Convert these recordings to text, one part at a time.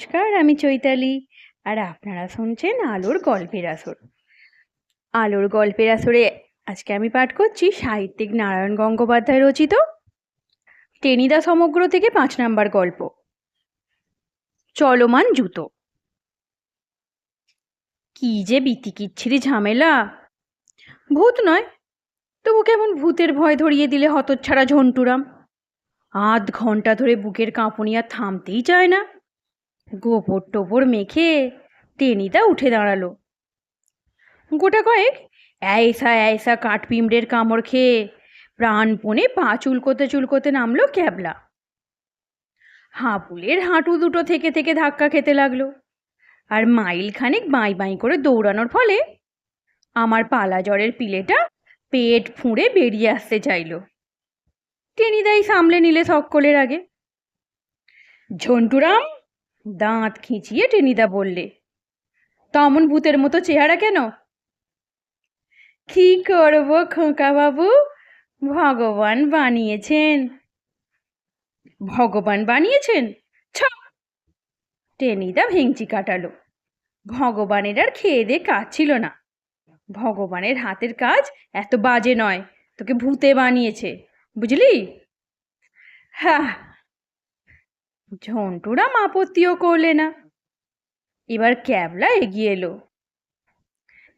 নমস্কার, আমি চৈতালি। আর আপনারা শুনছেন আলোর গল্পের আসর। আলোর গল্পের আসরে আজকে আমি পাঠ করছি সাহিত্যিক নারায়ণ গঙ্গোপাধ্যায় রচিত টেনিদা সমগ্র থেকে পাঁচ নাম্বার গল্প। চলমান জুতো। কি যে বিতিকিচ্ছিরি ঝামেলা। ভূত নয়, তবু কেমন ভূতের ভয় ধরিয়ে দিলে হতচ্ছাড়া ঝন্টুরাম। আধ ঘণ্টা ধরে বুকের কাঁপুনি আর থামতেই চায় না। গোবর টোবর মেখে টেনিদা উঠে দাঁড়াল। গোটা কয়েক অ্যায়সা অ্যায়সা কাঠপিমড়ের কামড় খেয়ে প্রাণপণে পা চুলকোতে চুলকোতে নামলো ক্যাবলা। হাঁপুলের হাঁটু দুটো থেকে থেকে ধাক্কা খেতে লাগল আর মাইল খানেক বাঁই বাঁই করে দৌড়ানোর ফলে আমার পালা জ্বরের পিলেটা পেট ফুঁড়ে বেরিয়ে আসতে চাইলো। টেনিদাই সামলে নিলে সকলের আগে। ঝন্টুরাম দাঁত খিঁচিয়ে টেনিদা বললে, তমন ভূতের মতো চেহারা কেন? কি করব খোকা বাবু? ভগবান বানিয়েছেন। ভগবান বানিয়েছেন? টেনিদা ভেঙচি কাটালো। ভগবানের আর খেয়ে দিয়ে কাজ ছিল না। ভগবানের হাতের কাজ এত বাজে নয়। তোকে ভূতে বানিয়েছে, বুঝলি? হ্যাঁ ঝন্টুরাম আপত্তিও করলে না। এবার ক্যাবলা এগিয়ে এলো।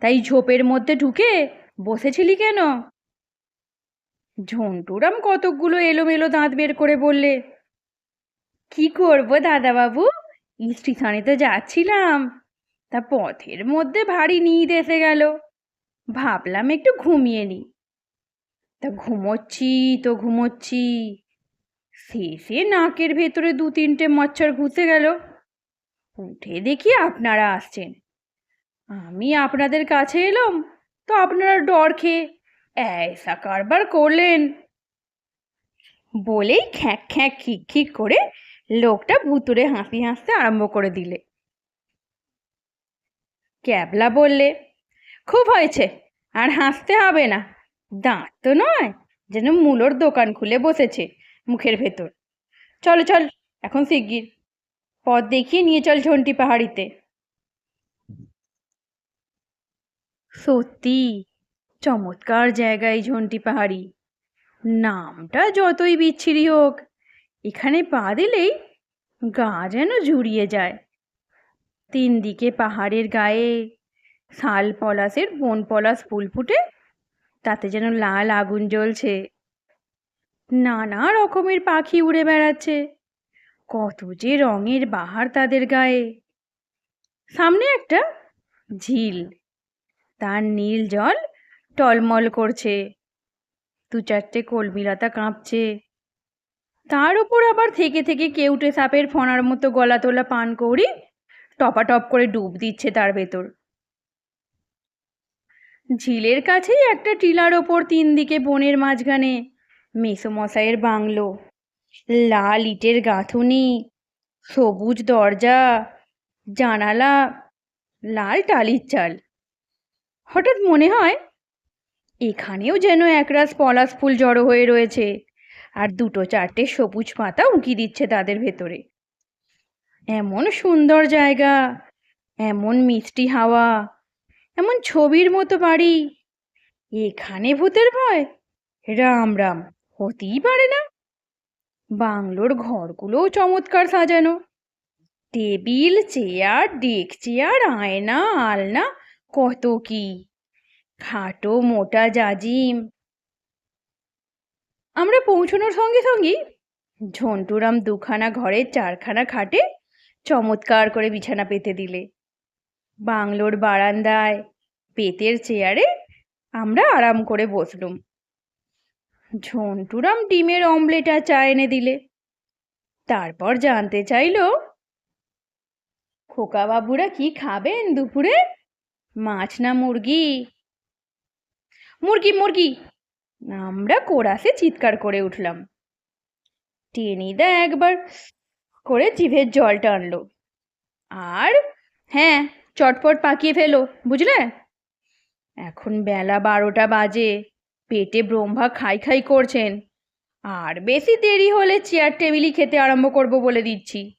তাই ঝোপের মধ্যে ঢুকে বসেছিলি কেন? ঝন্টুরাম কতকগুলো এলোমেলো দাঁত বের করে বললে, কি করব দাদাবাবু? স্টেশনে তো যাচ্ছিলাম। তা পথের মধ্যে ভারী নিদ এসে গেল। ভাবলাম একটু ঘুমিয়ে নি। তা ঘুমোচ্ছি তো ঘুমোচ্ছি। শেষে নাকের ভেতরে দু তিনটে মচ্ছর ঘুষে গেল। উঠে দেখি আপনারা আসছেন। আমি আপনাদের কাছে এলাম, তো আপনারা ডর খেয়ে, এসা কারবার করলেন? বলেই খ্যাঁক খ্যাঁক খিক খিক করে লোকটা ভুতুরে হাসি হাসতে আরম্ভ করে দিলে। ক্যাবলা বললে, খুব হয়েছে, আর হাসতে হবে না। দাঁত তো নয়, যেন মূলোর দোকান খুলে বসেছে। মুখের ভেতর। চলো, চল, এখন শিগগির। পথ দেখিয়ে নিয়ে চল ঝন্টি পাহাড়িতে। সত্যি, চমৎকার জায়গায় ঝন্টি পাহাড়ি। নামটা যতই বিচ্ছিরি হোক, এখানে পা দিলেই গা যেন জুড়িয়ে যায়। তিন দিকে পাহাড়ের গায়ে শাল পলাশের বন পলাশ ফুল ফুটে, তাতে যেন লাল আগুন জ্বলছে। নানা রকমের পাখি উড়ে বেড়াচ্ছে। কত যে রঙের বাহার তাদের গায়ে। সামনে একটা ঝিল। তার নীল জল টলমল করছে। দু চারটে কলমিলতা কাঁপছে। তার উপর আবার থেকে থেকে কেউটে সাপের ফোনার মতো গলা তোলা পান কৌড়ি টপাটপ করে ডুব দিচ্ছে তার ভেতর। ঝিলের কাছেই একটা টিলার ওপর তিন দিকে বনের মাঝখানে মেসোমশাইয়ের বাংলো। লাল ইটের গাঁথুনি, সবুজ দরজা, জানালা, লাল টালির চাল। হঠাৎ মনে হয়, এখানেও যেন একরাশ পলাশ ফুল জড়ো হয়ে রয়েছে, আর দুটো চারটে সবুজ পাতা উঁকি দিচ্ছে তাদের ভেতরে। এমন সুন্দর জায়গা, এমন মিষ্টি হাওয়া, এমন ছবির মতো বাড়ি। এখানে ভূতের ভয়। রাম রাম। হতেই পারে না। বাংলোর ঘরগুলোও চমৎকার সাজানো। টেবিল, চেয়ার ডেক চেয়ার, আয়না, আলনা, কত কি? খাটো মোটা জাজিম। আমরা পৌঁছানোর সঙ্গে সঙ্গেই ঝন্টুরাম দুখানা ঘরের চারখানা খাটে চমৎকার করে বিছানা পেতে দিলে। বাংলোর বারান্দায় পেতের চেয়ারে আমরা আরাম করে বসলুম। ঝন্টুরাম ডিমের অমলেট আর চা এনে দিলে। তারপর জানতে চাইলো, খোকা বাবুরা কি খাবেন দুপুরে? মাছ না মুরগি? মুরগি মুরগি। আমরা কোরাসে চিৎকার করে উঠলাম। টেনিদা একবার করে জিভের জল টানলো। আর হ্যাঁ চটপট পাকিয়ে ফেলো, বুঝলে? এখন বেলা বারোটা বাজে। পেটে ব্রহ্মা খাই খাই করছেন। আর বেশি দেরি হলে চেয়ার টেবিলই খেতে আরম্ভ করব বলে দিচ্ছি।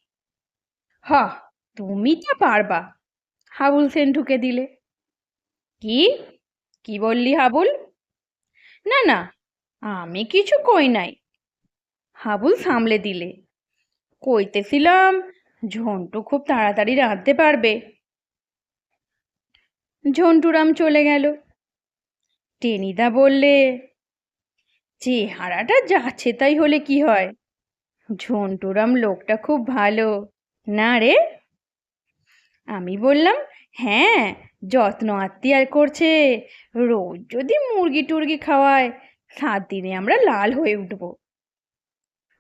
হা, তুমি তা পারবা। হাবুল সেন ঢুকে দিলে। কি? কি বললি হাবুল? না না, আমি কিছু কই নাই। হাবুল সামলে দিলে। কইতেছিলাম, ঝন্টু খুব তাড়াতাড়ি রাঁধতে পারবে। ঝন্টুরাম চলে গেল। টেনিদা বললে, চেহারাটা যাচ্ছে তাই হলে কি হয়? ঝন্টুরাম লোকটা খুব ভালো। না রে? আমি বললাম হ্যাঁ যত্ন আত্মীয়ার করছে। রোজ যদি মুরগি টুরগি খাওয়ায়, সাত দিনে আমরা লাল হয়ে উঠব।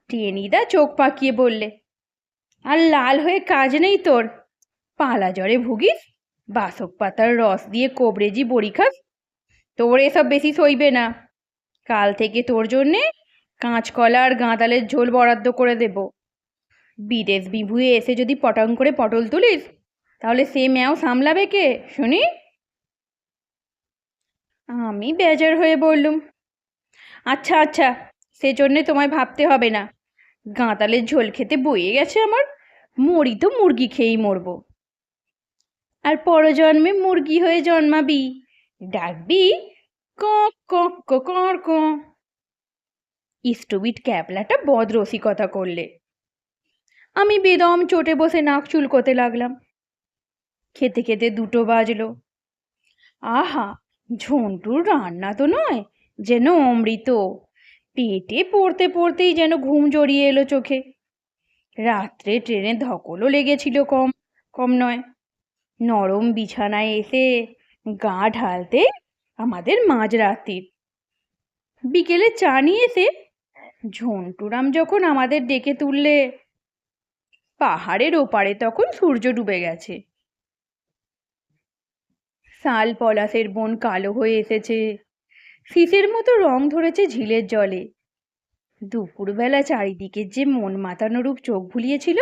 টেনিদা চোখ পাকিয়ে বললে, আর লাল হয়ে কাজ নেই তোর? পালা জ্বরে ভুগিস? বাসক পাতার রস দিয়ে কোবরেজি বড়ি খাস? তোর এসব বেশি সইবে না। কাল থেকে তোর জন্যে কাঁচকলা আর গাঁদালের ঝোল বরাদ্দ করে দেব। বিদেশ বিভুয়ে এসে যদি পটাং করে পটল তুলিস, তাহলে সে ম্যাও সামলাবে কে, শুনি? আমি বেজার হয়ে বললুম আচ্ছা আচ্ছা সেজন্যে তোমায় ভাবতে হবে না। গাঁতালের ঝোল খেতে বয়ে গেছে আমার, মরি তো মুরগি খেয়েই মরবো। আর পরজন্মে মুরগি হয়ে জন্মাবি। ডাকবি ক ক কর ক ইস্টুবিট ক্যাপলাটা বদ রসিকতা করলে। আমি বেদম চোটে বসে নাক চুলকোতে লাগলাম। খেতে খেতে দুটো বাজলো। আহা, ঝন্টুর রান্না তো নয়, যেন অমৃত। পেটে পড়তে পড়তেই যেন ঘুম জড়িয়ে এলো চোখে। রাত্রে ট্রেনে ধকলও লেগেছিল কম কম নয়। নরম বিছানায় এসে গা ঢালতে আমাদের মাঝরাত্রির বিকেলে চা নিয়ে এসে ঝন্টুরাম যখন আমাদের ডেকে তুললে, পাহাড়ের ওপারে তখন সূর্য ডুবে গেছে। শাল পলাশের বন কালো হয়ে এসেছে। শীষের মতো রং ধরেছে ঝিলের জলে। দুপুরবেলা চারিদিকে যে মন মাতানো রূপ চোখ ভুলিয়েছিল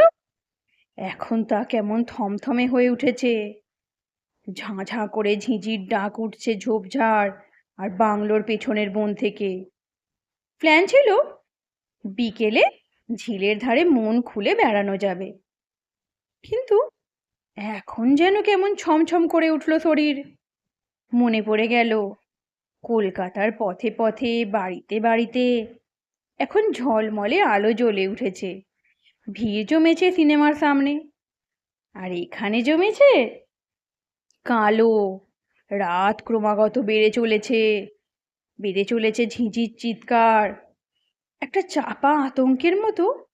এখন তা কেমন থমথমে হয়ে উঠেছে। ঝাঁ ঝাঁ করে ঝিঁঝির ডাক উঠছে ঝোপঝাড় আর বাংলোর পেছনের বন থেকে। প্ল্যান ছিল, বিকেলে ঝিলের ধারে মন খুলে বেড়ানো যাবে। কিন্তু এখন যেন কেমন ছমছম করে উঠল শরীর। মনে পড়ে গেল, কলকাতার পথে পথে, বাড়িতে বাড়িতে এখন ঝলমলে আলো জ্বলে উঠেছে। ভিড় জমেছে সিনেমার সামনে। আর এখানে জমেছে কালো। রাত ক্রমাগত বেড়ে চলেছে। বেড়ে চলেছে ঝিঁঝির চিৎকার। একটা চাপা আতঙ্কের মতো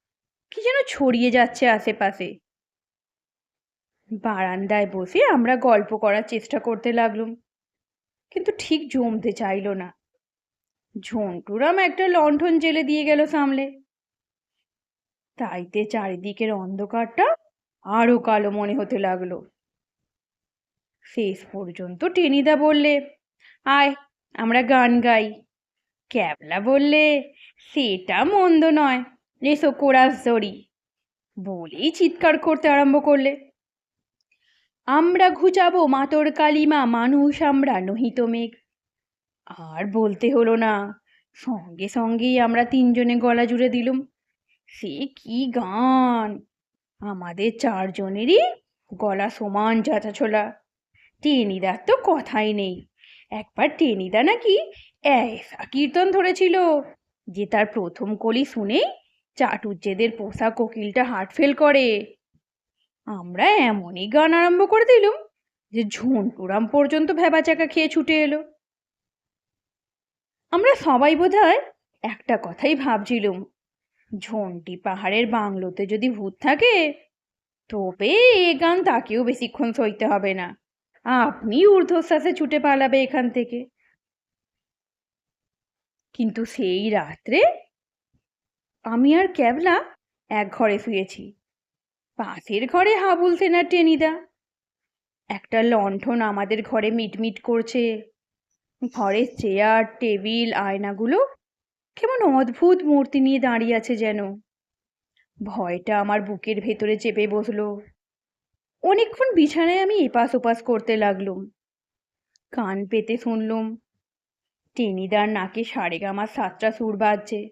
কি যেন ছড়িয়ে যাচ্ছে আশেপাশে। বারান্দায় বসে আমরা গল্প করার চেষ্টা করতে লাগলুম। কিন্তু ঠিক জমতে চাইল না। ঝন্টুরাম একটা লণ্ঠন জেলে দিয়ে গেল সামলে। তাইতে চারিদিকের অন্ধকারটা আরও কালো মনে হতে লাগল। শেষ পর্যন্ত টেনিদা বললে, আয়, আমরা গান গাই। ক্যাবলা বললে, সেটা মন্দ নয়, এসো কোরাস জড়ি। বলেই চিৎকার করতে আরম্ভ করলে। আমরা ঘুচাবো মাতর কালিমা, মানুষ আমরা নহিত মেঘ। আর বলতে হলো না, সঙ্গে সঙ্গেই আমরা তিনজনে গলা জুড়ে দিলুম, সে কি গান? আমাদের চারজনেরই গলা সমান ছোলা টেনিদার তো কথাই নেই। একবার টেনিদা নাকি এসা কীর্তন ধরেছিল, যে তার প্রথম কলি শুনেই চাটুজ্জেদের পোষা কোকিলটা হার্ট ফেল করে। আমরা এমনই গান আরম্ভ করে দিলুম, যে ঝুনটুরাম পর্যন্ত ভেবাচাকা খেয়ে ছুটে এলো। আমরা সবাই বোধহয় একটা কথাই ভাবছিলুম, ঝন্টি পাহাড়ের বাংলোতে যদি ভূত থাকে, তবে এ গান তাকেও বেশিক্ষণ সইতে হবে না। আপনি ঊর্ধ্বশ্বাসে ছুটে পালাবে এখান থেকে। কিন্তু সেই রাত্রে আমি আর ক্যাবলা এক ঘরে শুয়েছি। পাশের ঘরে হাবুল সেনার টেনিদা। একটা লণ্ঠন আমাদের ঘরে মিটমিট করছে। ঘরের চেয়ার, টেবিল, আয়নাগুলো কেমন অদ্ভুত মূর্তি নিয়ে দাঁড়িয়ে আছে যেন। ভয়টা আমার বুকের ভেতরে চেপে বসল। অনেকক্ষণ বিছানায় আমি এপাশ ওপাশ করতে লাগলুম। কান পেতে শুনলুম, টেনিদার নাকে সারেগামার সাতটা সুর বাজছে।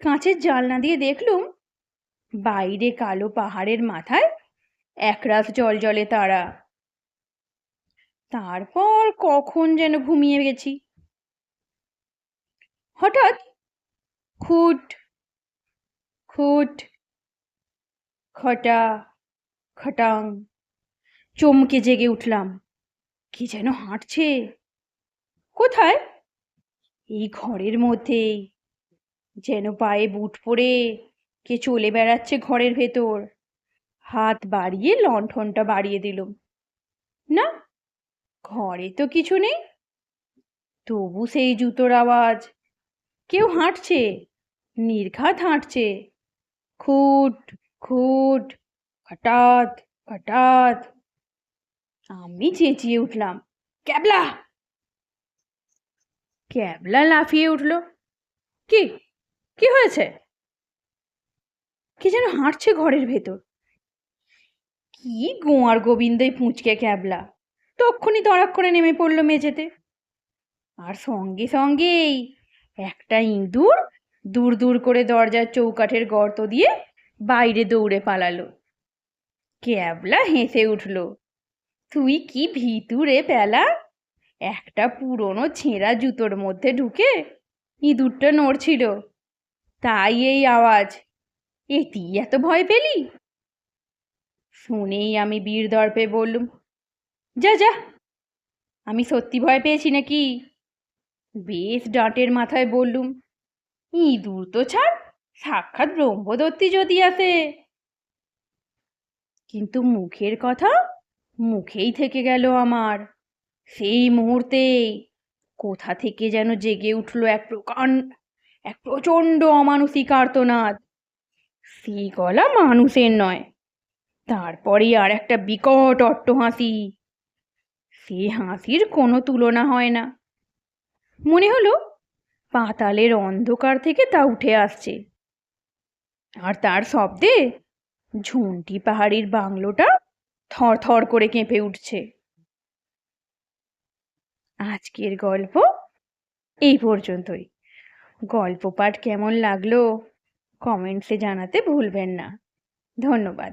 কাঁচের জানলা দিয়ে দেখলুম, বাইরে কালো পাহাড়ের মাথায় একরাশ জল জলে তারা। তারপর কখন যেন ঘুমিয়ে গেছি। হঠাৎ খুট খুট, খটা খটাং। চমকে জেগে উঠলাম। কি যেন হাঁটছে। কোথায়? এই ঘরের মধ্যেই। যেন পায়ে বুট পরে কে চলে বেড়াচ্ছে ঘরের ভেতর। হাত বাড়িয়ে লণ্ঠনটা বাড়িয়ে দিলুম। না, ঘরে তো কিছু নেই। তবু সেই জুতোর আওয়াজ। কেউ হাঁটছে, নির্ঘাত হাঁটছে। খুট খুট হঠাৎ হঠাৎ। আমি চেঁচিয়ে উঠলাম, ক্যাবলা! ক্যাবলা লাফিয়ে উঠল, কি? কি হয়েছে? কি যেন হাঁটছে ঘরের ভেতর। কি গোয়ার গোবিন্দই পুঁচকে ক্যাবলা। তক্ষুনি তড়াক করে নেমে পড়ল মেঝেতে। আর সঙ্গে সঙ্গেই একটা ইঁদুর দূর দূর করে দরজার চৌকাঠের গর্ত দিয়ে বাইরে দৌড়ে পালালো। ক্যাবলা হেসে উঠল, তুই কি ভীতু রে প্যালা একটা পুরনো ছেঁড়া জুতোর মধ্যে ঢুকে ইঁদুরটা নড়ছিল, তাই এই আওয়াজ। এ তুই এত ভয় পেলি? শুনেই আমি বীর দর্পে বললুম, যা যা, আমি সত্যি ভয় পেয়েছি নাকি? বেশ ডাঁটের মাথায় বললুম, ইঁদুর তো ছাড়, সাক্ষাৎ ব্রহ্মদত্তি যদি আসে কিন্তু মুখের কথা মুখেই থেকে গেল আমার। সেই মুহূর্তেই কোথা থেকে যেন জেগে উঠল এক প্রকাণ্ড এক প্রচণ্ড অমানুষিক আর্তনাদ। সেই গলা মানুষের নয়, তারপরেই আর একটা বিকট অট্ট হাসি সে হাসির কোনো তুলনা হয় না। মনে হলো পাতালের অন্ধকার থেকে তা উঠে আসছে। আর তার শব্দে ঝুন্টি পাহাড়ির বাংলোটা থর থর করে কেঁপে উঠছে। আজকের গল্প এই পর্যন্তই। গল্প পাঠ কেমন লাগল? কমেন্টসে জানাতে ভুলবেন না। ধন্যবাদ।